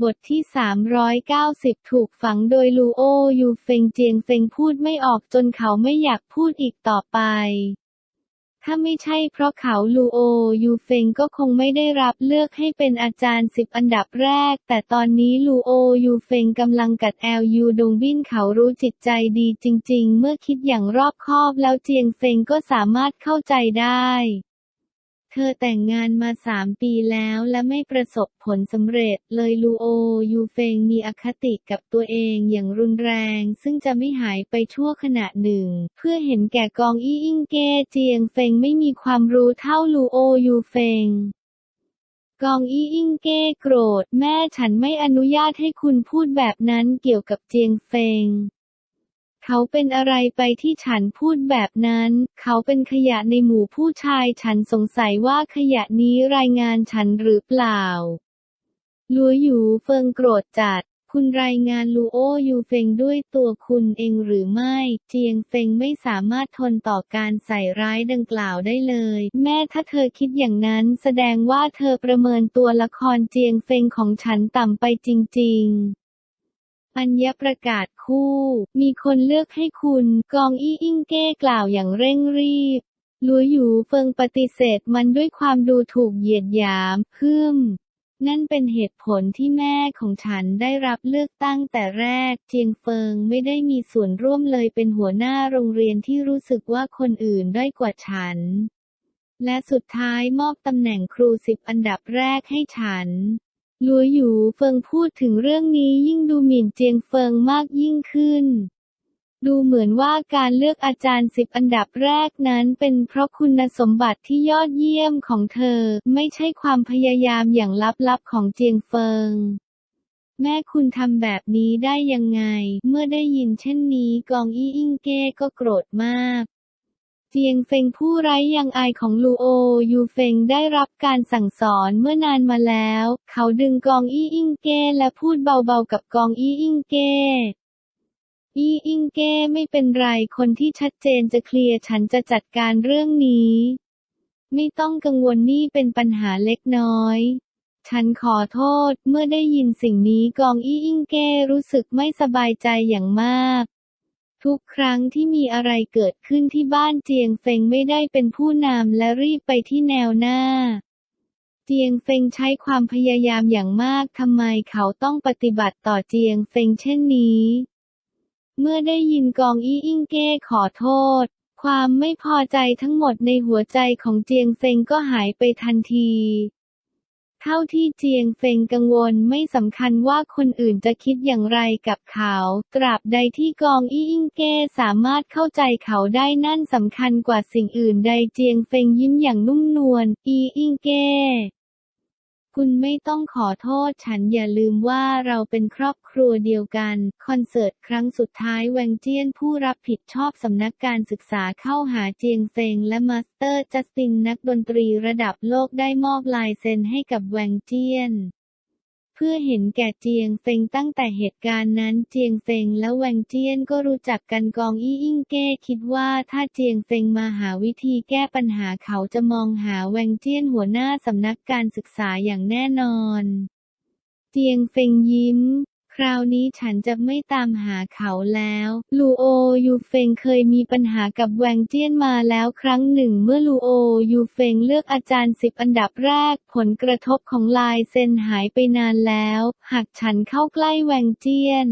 บทที่ 390 ถูกฝังโดยลูโอยูเฟงเจียงเฟงพูดไม่ออกจนเขาไม่อยากพูดอีกต่อไป ถ้าไม่ใช่เพราะเขาลูโอยูเฟงก็คงไม่ได้รับเลือกให้เป็นอาจารย์สิบอันดับแรก แต่ตอนนี้ลูโอยูเฟงกำลังกัดแอลยูดงบินเขารู้จิตใจดีจริง ๆ เมื่อคิดอย่างรอบคอบแล้วเจียงเฟงก็สามารถเข้าใจได้ เธอแต่งงานมาสามปีแล้วและไม่ประสบผลสำเร็จเลยลูโอยูเฟงมีอคติกับตัวเองอย่างรุนแรง ซึ่งจะไม่หายไปชั่วขณะหนึ่ง เพื่อเห็นแก่กองอี้อิงเกเจียงเฟงไม่มีความรู้เท่าลูโอยูเฟงกองอี้อิงเก้โกรธ แม่ฉันไม่อนุญาตให้คุณพูดแบบนั้นเกี่ยวกับเจียงเฟง เขาเป็นอะไรไปที่ฉันพูดแบบนั้น เขาเป็นขยะในหมู่ผู้ชาย ฉันสงสัยว่าขยะนี้รายงานฉันหรือเปล่า ลัวหยูเฟิงโกรธจัด คุณรายงานลูโอยูเฟงด้วยตัวคุณเองหรือไม่ เจียงเฟงไม่สามารถทนต่อการใส่ร้ายดังกล่าวได้เลย แม่ถ้าเธอคิดอย่างนั้นแสดงว่าเธอประเมินตัวละครเจียงเฟงของฉันต่ำไปจริง ๆ อัญญประกาศคู่ มีคนเลือกให้คุณ กองอี้อิงเก้กล่าวอย่างเร่งรีบลัวหยูเฟิงปฏิเสธมันด้วยความดูถูกเหยียดหยามพึมนั่นเป็นเหตุผลที่แม่ของฉันได้รับเลือกตั้งแต่แรก เจียงเฟิงไม่ได้มีส่วนร่วมเลยเป็นหัวหน้าโรงเรียนที่รู้สึกว่าคนอื่นด้อยกว่าฉัน และสุดท้ายมอบตำแหน่งครูสิบอันดับแรกให้ฉัน ลัวหยูเฟิงพูดถึงเรื่องนี้ยิ่งดูหมิ่นเจียงเฟิงมากยิ่งขึ้น ดูเหมือนว่าการเลือกอาจารย์สิบอันดับแรกนั้นเป็นเพราะคุณสมบัติที่ยอดเยี่ยมของเธอ ไม่ใช่ความพยายามอย่างลับๆของเจียงเฟิง แม่คุณทำแบบนี้ได้ยังไง เมื่อได้ยินเช่นนี้กองอี้อิงเก้ก็โกรธมาก เจียงเฟงผู้ไร้ยังอายของลูโอยูเฟงได้รับการสั่งสอนเมื่อนานมาแล้ว เขาดึงกองอี้อิงเก้และพูดเบาๆกับกองอี้อิงเก้อี้อิงเก้ไม่เป็นไรคนที่ชัดเจนจะเคลียร์ฉันจะจัดการเรื่องนี้ ไม่ต้องกังวลนี่เป็นปัญหาเล็กน้อย ฉันขอโทษเมื่อได้ยินสิ่งนี้กองอี้อิงเก้รู้สึกไม่สบายใจอย่างมาก ทุกครั้งที่มีอะไรเกิดขึ้นที่บ้านเจียงเฟงไม่ได้เป็นผู้นำและรีบไปที่แนวหน้า เจียงเฟงใช้ความพยายามอย่างมากทำไมเขาต้องปฏิบัติต่อเจียงเฟงเช่นนี้ เมื่อได้ยินกองอี้อิงเก้ขอโทษ ความไม่พอใจทั้งหมดในหัวใจของเจียงเฟงก็หายไปทันที เท่าที่เจียงเฟงกังวลไม่สำคัญว่าคนอื่นจะคิดอย่างไรกับเขา ตราบใดที่กองอี้อิงเก้สามารถเข้าใจเขาได้นั่นสำคัญกว่าสิ่งอื่นใดเจียงเฟงยิ้มอย่างนุ่มนวล อีอิงเก้ คุณไม่ต้องขอโทษฉันอย่าลืมว่าเราเป็นครอบครัวเดียวกัน คอนเสิร์ตครั้งสุดท้ายแวงเจียนผู้รับผิดชอบสำนักการศึกษาเข้าหาเจียงเซงและมาสเตอร์จัสตินนักดนตรีระดับโลกได้มอบลายเซ็นให้กับแวงเจียน พื่อเห็นแก่เจียงเฟงตั้งแต่เหตุการณ์นั้นเจียงเฟงและแวงเจียนก็รู้จักกันกองอี้อิงเก้คิดว่าถ้าเจียงเฟงมาหาวิธีแก้ปัญหาเขาจะมองหาแวงเจียนหัวหน้าสำนักการศึกษาอย่างแน่นอน เจียงเฟงยิ้ม คราวนี้ฉันจะไม่ตามหาเขาแล้ว ลูโอยูเฟงเคยมีปัญหากับแวงเจียนมาแล้วครั้งหนึ่งเมื่อลูโอยูเฟงเลือกอาจารย์สิบอันดับแรก ผลกระทบของลายเซ็นหายไปนานแล้ว หากฉันเข้าใกล้แวงเจียน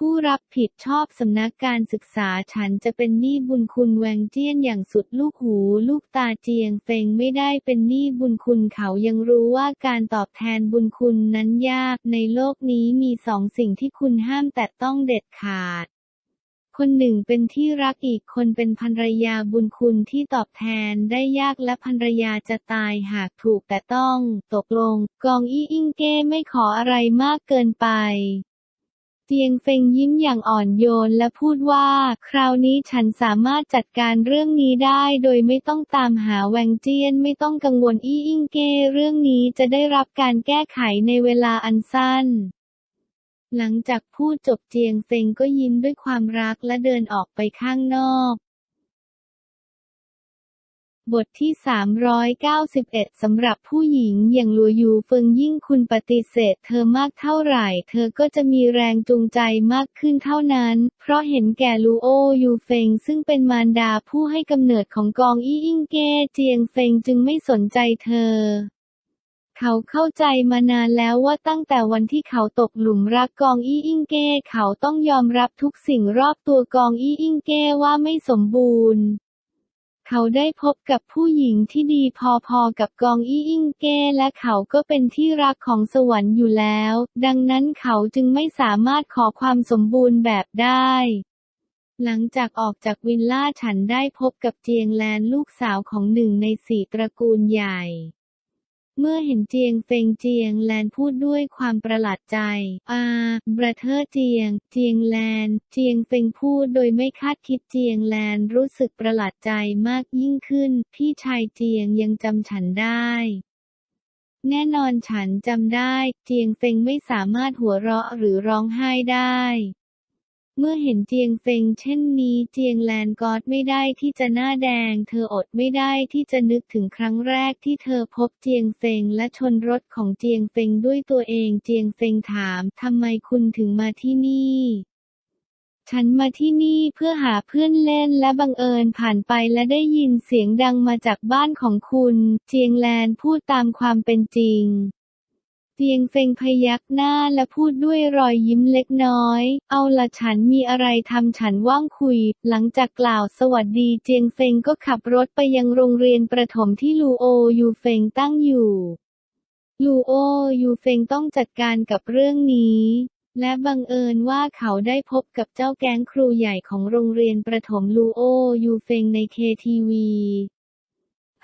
ผู้รับผิดชอบสำนักการศึกษาฉันจะเป็นหนี้บุญคุณแวงเจี้ยนอย่างสุดลูกหูลูกตาเจียงเฟงไม่ได้เป็นหนี้บุญคุณเขายังรู้ว่าการตอบแทนบุญคุณนั้นยากในโลกนี้มีสองสิ่งที่คุณห้ามแต่ต้องเด็ดขาดคนหนึ่งเป็นที่รักอีกคนเป็นภรรยาบุญคุณที่ตอบแทนได้ยากและภรรยาจะตายหากถูกแต่ต้อง ตกลง กองอี้อิงเก้ไม่ขออะไรมากเกินไป เจียงเฟงยิ้มอย่างอ่อนโยนและพูดว่า คราวนี้ฉันสามารถจัดการเรื่องนี้ได้โดยไม่ต้องตามหาแวงเจียนไม่ต้องกังวลอี้อิงเก้เรื่องนี้จะได้รับการแก้ไขในเวลาอันสั้น หลังจากพูดจบเจียงเฟงก็ยิ้มด้วยความรักและเดินออกไปข้างนอก บทที่ 391 สำหรับผู้หญิงอย่างหลัวยูเฟิงยิ่งคุณปฏิเสธเธอมากเท่าไหร่ เธอก็จะมีแรงจูงใจมากขึ้นเท่านั้น เพราะเห็นแก่ลูโอยูเฟงซึ่งเป็นมารดาผู้ให้กำเนิดของกองอี้อิงเก้เจียงเฟงจึงไม่สนใจเธอเขาเข้าใจมานานแล้วว่าตั้งแต่วันที่เขาตกหลุมรักกองอี้อิงเก้เขาต้องยอมรับทุกสิ่งรอบตัวกองอี้อิงเก้ว่าไม่สมบูรณ์ เขาได้พบกับผู้หญิงที่ดีพอๆกับกองอี้อิงเก้และเขาก็เป็นที่รักของสวรรค์อยู่แล้ว ดังนั้นเขาจึงไม่สามารถขอความสมบูรณ์แบบได้ หลังจากออกจากวิลล่าฉันได้พบกับเจียงแลนลูกสาวของหนึ่งในสี่ตระกูลใหญ่ เมื่อเห็นเจียงเฟงเจียงแลนพูดด้วยความประหลาดใจ อาบราเธอร์เจียง เจียงแลน เจียงเฟงพูดโดยไม่คาดคิดเจียงแลนรู้สึกประหลาดใจมากยิ่งขึ้น พี่ชายเจียงยังจำฉันได้แน่นอนฉันจำได้ เจียงเฟงไม่สามารถหัวเราะหรือร้องไห้ได้ เมื่อเห็นเจียงเฟงเช่นนี้เจียงแลนกอดไม่ได้ที่จะหน้าแดง เธออดไม่ได้ที่จะนึกถึงครั้งแรกที่เธอพบเจียงเฟงและชนรถของเจียงเฟงด้วยตัวเองเจียงเฟงถามทำไมคุณถึงมาที่นี่ฉันมาที่นี่เพื่อหาเพื่อนเล่นและบังเอิญผ่านไปและได้ยินเสียงดังมาจากบ้านของคุณ เจียงแลนพูดตามความเป็นจริง เจียงเฟงพยักหน้าและพูดด้วยรอยยิ้มเล็กน้อย เอาละฉันมีอะไรทำฉันว่างคุย หลังจากกล่าวสวัสดีเจียงเฟงก็ขับรถไปยังโรงเรียนประถมที่ลูโอยูเฟงตั้งอยู่ ลูโอยูเฟงต้องจัดการกับเรื่องนี้และบังเอิญว่าเขาได้พบกับเจ้าแก๊งครูใหญ่ของโรงเรียนประถมลูโอยูเฟงในเคทีวี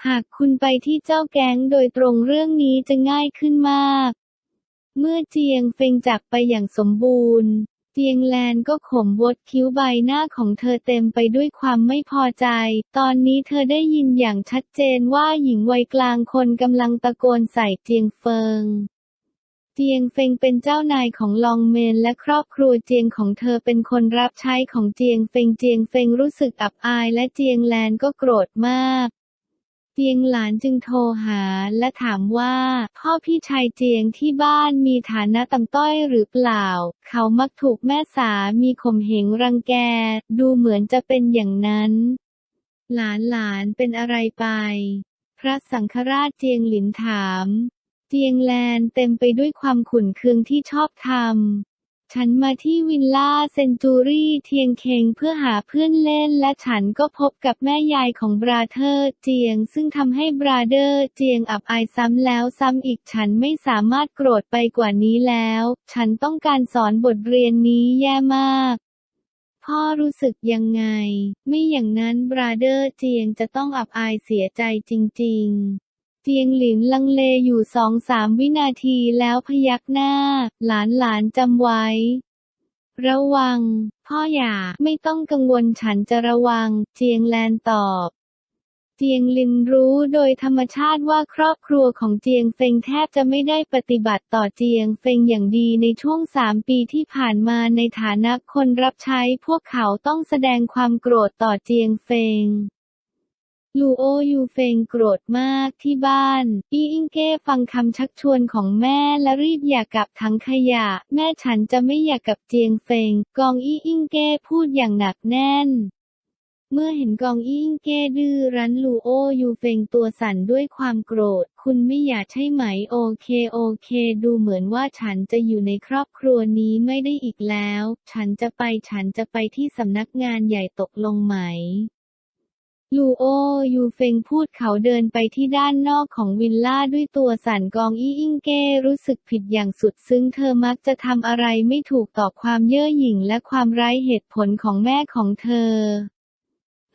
หากคุณไปที่เจ้าแก๊งโดยตรงเรื่องนี้จะง่ายขึ้นมาก เมื่อเจียงเฟงจากไปอย่างสมบูรณ์เจียงแลนก็ขมวดคิ้วใบหน้าของเธอเต็มไปด้วยความไม่พอใจ ตอนนี้เธอได้ยินอย่างชัดเจนว่าหญิงวัยกลางคนกำลังตะโกนใส่เจียงเฟิง เจียงเฟงเป็นเจ้านายของลองเมนและครอบครัวเจียงของเธอเป็นคนรับใช้ของเจียงเฟงเจียงเฟงรู้สึกอับอายและเจียงแลนก็โกรธมาก เจียงหลานจึงโทรหาและถามว่า พ่อพี่ชายเจียงที่บ้านมีฐานะต่ำต้อยหรือเปล่า เขามักถูกแม่สามีข่มเหงรังแก ดูเหมือนจะเป็นอย่างนั้น หลานหลานเป็นอะไรไป พระสังฆราชเจียงหลินถาม เจียงแลนเต็มไปด้วยความขุ่นเคืองที่ชอบทำ ฉันมาที่วิลล่าเซนจูรี่เทียงเคงเพื่อหาเพื่อนเล่นและฉันก็พบกับแม่ยายของบราเธอร์เจียง ซึ่งทำให้บราเดอร์เจียงอับอายซ้ำแล้วซ้ำอีกฉันไม่สามารถโกรธไปกว่านี้แล้ว ฉันต้องการสอนบทเรียนนี้แย่มากพ่อรู้สึกยังไง ไม่อย่างนั้นบราเดอร์เจียงจะต้องอับอายเสียใจจริง ๆ เจียงหลินลังเลอยู่สองสามวินาทีแล้วพยักหน้า หลานหลานจำไว้ ระวัง พ่ออย่าไม่ต้องกังวลฉันจะระวัง เจียงแลนตอบเจียงลินรู้โดยธรรมชาติว่าครอบครัวของเจียงเฟงแทบจะไม่ได้ปฏิบัติต่อเจียงเฟงอย่างดีในช่วงสามปีที่ผ่านมาในฐานะคนรับใช้พวกเขาต้องแสดงความโกรธต่อเจียงเฟง ลูโอยูเฟงโกรธมากที่บ้าน อีอิงเก้ฟังคำชักชวนของแม่และรีบอยากกลับถังขยะ แม่ฉันจะไม่อยากกับเจียงเฟง กองอีอิงเก้พูดอย่างหนักแน่น เมื่อเห็นกองอีอิงเก้ดื้อรั้นลูโอยูเฟงตัวสั่นด้วยความโกรธ คุณไม่อยากใช่ไหมโอเคโอเค ดูเหมือนว่าฉันจะอยู่ในครอบครัวนี้ไม่ได้อีกแล้ว ฉันจะไปฉันจะไปที่สำนักงานใหญ่ตกลงไหม ลูโอ ยูเฟงพูดเขาเดินไปที่ด้านนอกของวิลล่าด้วยตัวสั่นกองอี้อิงเก้รู้สึกผิดอย่างสุดซึ้งเธอมักจะทำอะไรไม่ถูกต่อความเย่อหยิ่งและความไร้เหตุผลของแม่ของเธอ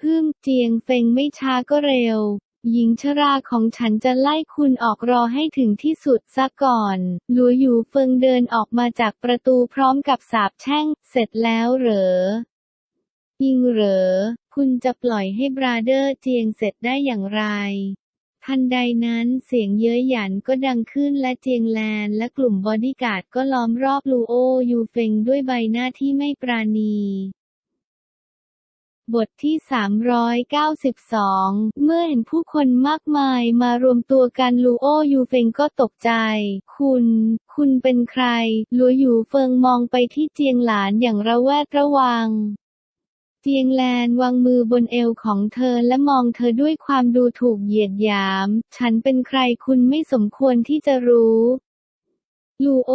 ฮึ่มเจียงเฟงไม่ช้าก็เร็ว หญิงชราของฉันจะไล่คุณออกรอให้ถึงที่สุดซะก่อนหลัวอยู่เฟิงเดินออกมาจากประตูพร้อมกับสาบแช่ง เสร็จแล้วเหรอยิงเหรอ คุณจะปล่อยให้บราเดอร์เจียงเสร็จได้อย่างไร ทันใดนั้นเสียงเย้ยหยันก็ดังขึ้นและเจียงแลนและกลุ่มบอดี้การ์ดก็ล้อมรอบลูโอยูเฟงด้วยใบหน้าที่ไม่ปราณี บทที่ 392 เมื่อเห็นผู้คนมากมายมารวมตัวกันลูโอยูเฟงก็ตกใจ คุณ คุณเป็นใครลัวหยูเฟิงมองไปที่เจียงหลานอย่างระแวดระวัง เจียงแลนวางมือบนเอวของเธอและมองเธอด้วยความดูถูกเหยียดหยาม ฉันเป็นใครคุณไม่สมควรที่จะรู้ลูโอ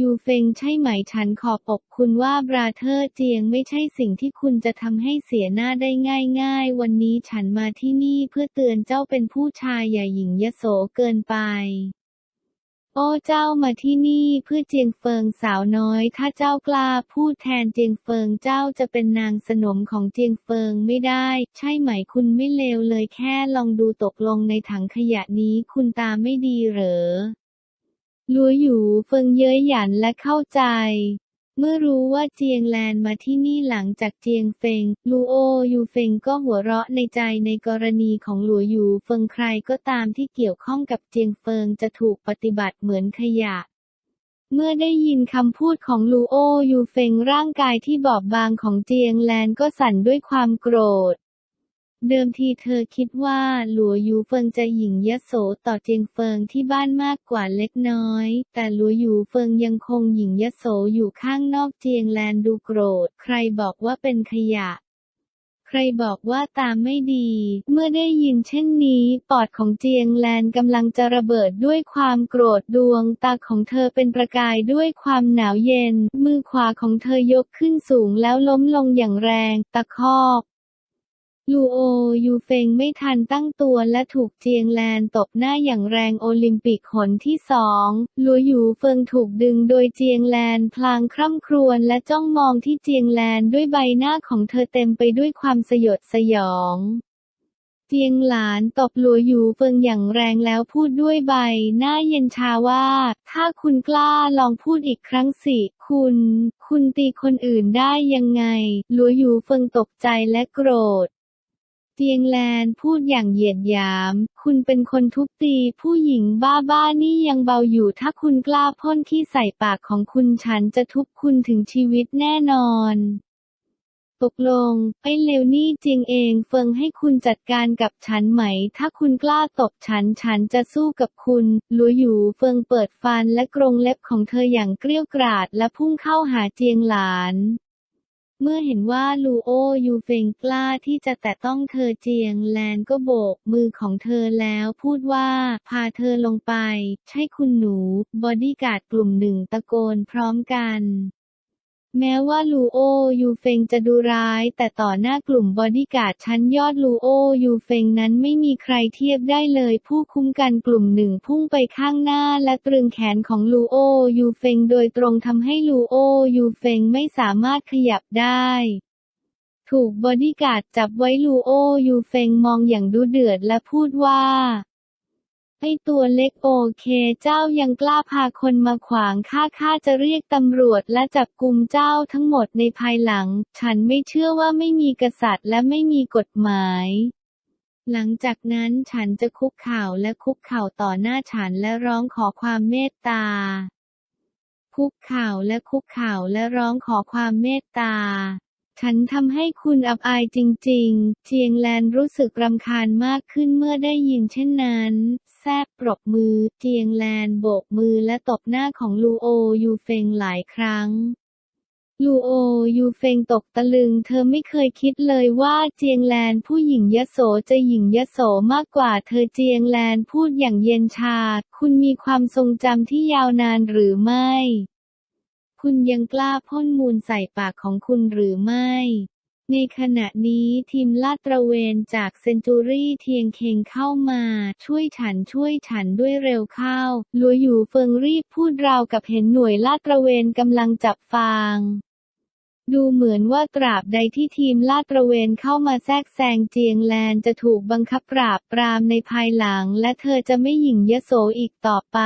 ยูเฟงใช่ไหมฉันขอปกคุณว่าบราเธอร์เจียงไม่ใช่สิ่งที่คุณจะทำให้เสียหน้าได้ง่ายๆ วันนี้ฉันมาที่นี่เพื่อเตือนเจ้าเป็นผู้ชายอย่าหยิ่งยโสเกินไป โอ้เจ้ามาที่นี่เพื่อเจียงเฟิงสาวน้อย ถ้าเจ้ากล้าพูดแทนเจียงเฟิงเจ้าจะเป็นนางสนมของเจียงเฟิงไม่ได้ ใช่ไหมคุณไม่เลวเลยแค่ลองดูตกลงในถังขยะนี้คุณตาไม่ดีเหรอลัวอยู่เฟิงเย้ยหยันและเข้าใจ เมื่อรู้ว่าเจียงแลนมาที่นี่หลังจากเจียงเฟง ลูโอยูเฟงก็หัวเราะในใจในกรณีของหลัวหยูเฟิงใครก็ตามที่เกี่ยวข้องกับเจียงเฟิงจะถูกปฏิบัติเหมือนขยะ เมื่อได้ยินคำพูดของลูโอยูเฟงร่างกายที่บอบบางของเจียงแลนก็สั่นด้วยความโกรธ เดิมทีเธอคิดว่าหลัวยูเฟิงจะหยิ่งยโสต่อเจียงเฟิงที่บ้านมากกว่าเล็กน้อย แต่หลัวยูเฟิงยังคงหยิ่งยโสอยู่ข้างนอกเจียงแลนดูโกรธ ใครบอกว่าเป็นขยะ ใครบอกว่าตามไม่ดี เมื่อได้ยินเช่นนี้ปอดของเจียงแลนกำลังจะระเบิดด้วยความโกรธดวงตาของเธอเป็นประกายด้วยความหนาวเย็น มือขวาของเธอยกขึ้นสูงแล้วล้มลงอย่างแรง ตะคอก ลูโอ ยูเฟงไม่ทันตั้งตัวและถูกเจียงแลนตบหน้าอย่างแรงโอลิมปิกหนที่สองลัวหยูเฟิงถูกดึงโดยเจียงแลนพลางคร่ำครวญและจ้องมองที่เจียงแลนด้วยใบหน้าของเธอเต็มไปด้วยความสยดสยองเจียงหลานตบหลัวหยูเฟิงอย่างแรงแล้วพูดด้วยใบ หน้าเย็นชาว่า ถ้าคุณกล้าลองพูดอีกครั้งสิ คุณ คุณตีคนอื่นได้ยังไง หลัวหยูเฟิงตกใจและโกรธ เจียงแลนพูดอย่างเหยียดหยาม คุณเป็นคนทุบตีผู้หญิงบ้าๆนี่ยังเบาอยู่ถ้าคุณกล้าพ่นขี้ใส่ปากของคุณฉันจะทุบคุณถึงชีวิตแน่นอนตกลงไอ้เลวนี่จริงเองเฟิงให้คุณจัดการกับฉันไหม ถ้าคุณกล้าตบฉัน ฉันจะสู้กับคุณหลัวหยูเฟิงเปิดฟันและกรงเล็บของเธออย่างเกรี้ยวกราดและพุ่งเข้าหาเจียงหลาน เมื่อเห็นว่าลูโอยูเฟงกล้าที่จะแตะต้องเธอเจียงแลนก็โบกมือของเธอแล้วพูดว่าพาเธอลงไป ใช่คุณหนู บอดี้การ์ดกลุ่มหนึ่งตะโกนพร้อมกัน แม้ว่าลูโอยูเฟงจะดูร้าย แต่ต่อหน้ากลุ่มบอดี้การ์ดชั้นยอดลูโอยูเฟงนั้นไม่มีใครเทียบได้เลย ผู้คุ้มกันกลุ่มหนึ่งพุ่งไปข้างหน้าและตรึงแขนของลูโอยูเฟงโดยตรงทำให้ลูโอยูเฟงไม่สามารถขยับได้ถูกบอดี้การ์ดจับไว้ลูโอยูเฟงมองอย่างดูเดือดและพูดว่า ไอ้ตัวเล็กโอเคเจ้ายังกล้าพาคนมาขวางข้าข้าจะเรียกตำรวจและจับกุมเจ้าทั้งหมดในภายหลัง ฉันไม่เชื่อว่าไม่มีกษัตริย์และไม่มีกฎหมาย หลังจากนั้นฉันจะคุกเข่าและคุกเข่าต่อหน้าฉันและร้องขอความเมตตา คุกเข่าและคุกเข่าและร้องขอความเมตตา ฉันทำให้คุณอับอายจริง ๆ เจียงแลนรู้สึกรำคาญมากขึ้นเมื่อได้ยินเช่นนั้น แซบปรบมือ เจียงแลนโบกมือและตบหน้าของลูโอยูเฟงหลายครั้ง ลูโอยูเฟงตกตะลึง เธอไม่เคยคิดเลยว่าเจียงแลนผู้หญิงยโสจะหญิงยโสมากกว่า เธอเจียงแลนพูดอย่างเย็นชา คุณมีความทรงจำที่ยาวนานหรือไม่ คุณยังกล้าพ่นมูลใส่ปากของคุณหรือไม่ ในขณะนี้ทีมลาดตระเวนจากเซนจูรี่เทียงเคงเข้ามา ช่วยฉันช่วยฉันด้วยเร็วเข้าลัวอยู่เฟิงรีบพูดราวกับเห็นหน่วยลาดตระเวนกำลังจับฟางดูเหมือนว่าตราบใดที่ทีมลาดตระเวนเข้ามาแทรกแซงเจียงแลนจะถูกบังคับปราบปรามในภายหลังและเธอจะไม่หยิ่งยโสอีกต่อไป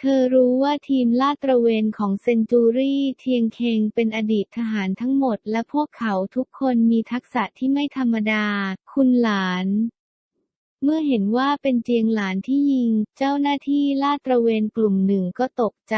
เธอรู้ว่าทีมลาดตระเวนของเซนจูรี่เทียงเคงเป็นอดีตทหารทั้งหมดและพวกเขาทุกคนมีทักษะที่ไม่ธรรมดา คุณหลาน เมื่อเห็นว่าเป็นเจียงหลานที่ยิง เจ้าหน้าที่ลาดตระเวนกลุ่มหนึ่งก็ตกใจ